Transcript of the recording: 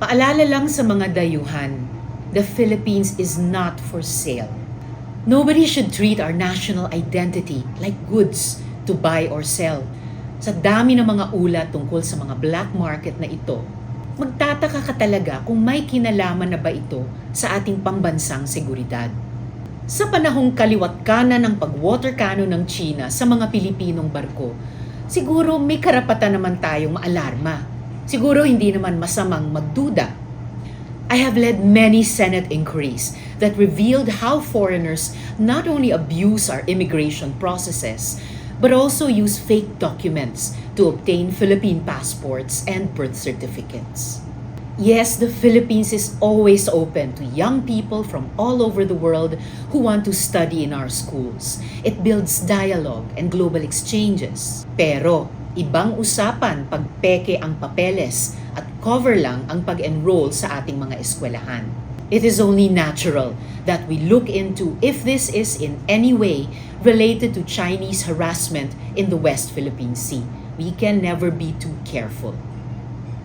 Paalala lang sa mga dayuhan, the Philippines is not for sale. Nobody should treat our national identity like goods to buy or sell. Sa dami ng mga ulat tungkol sa mga black market na ito, magtataka ka talaga kung may kinalaman na ba ito sa ating pambansang seguridad. Sa panahong kaliwat kanan ng pag-water cannon ng China sa mga Pilipinong barko, siguro may karapatan naman tayong maalarma. Siguro hindi naman masamang magduda. I have led many Senate inquiries that revealed how foreigners not only abuse our immigration processes, but also use fake documents to obtain Philippine passports and birth certificates. Yes, the Philippines is always open to young people from all over the world who want to study in our schools. It builds dialogue and global exchanges. Pero, ibang usapan pag peke ang papeles at cover lang ang pag-enroll sa ating mga eskwelahan. It is only natural that we look into if this is in any way related to Chinese harassment in the West Philippine Sea. We can never be too careful.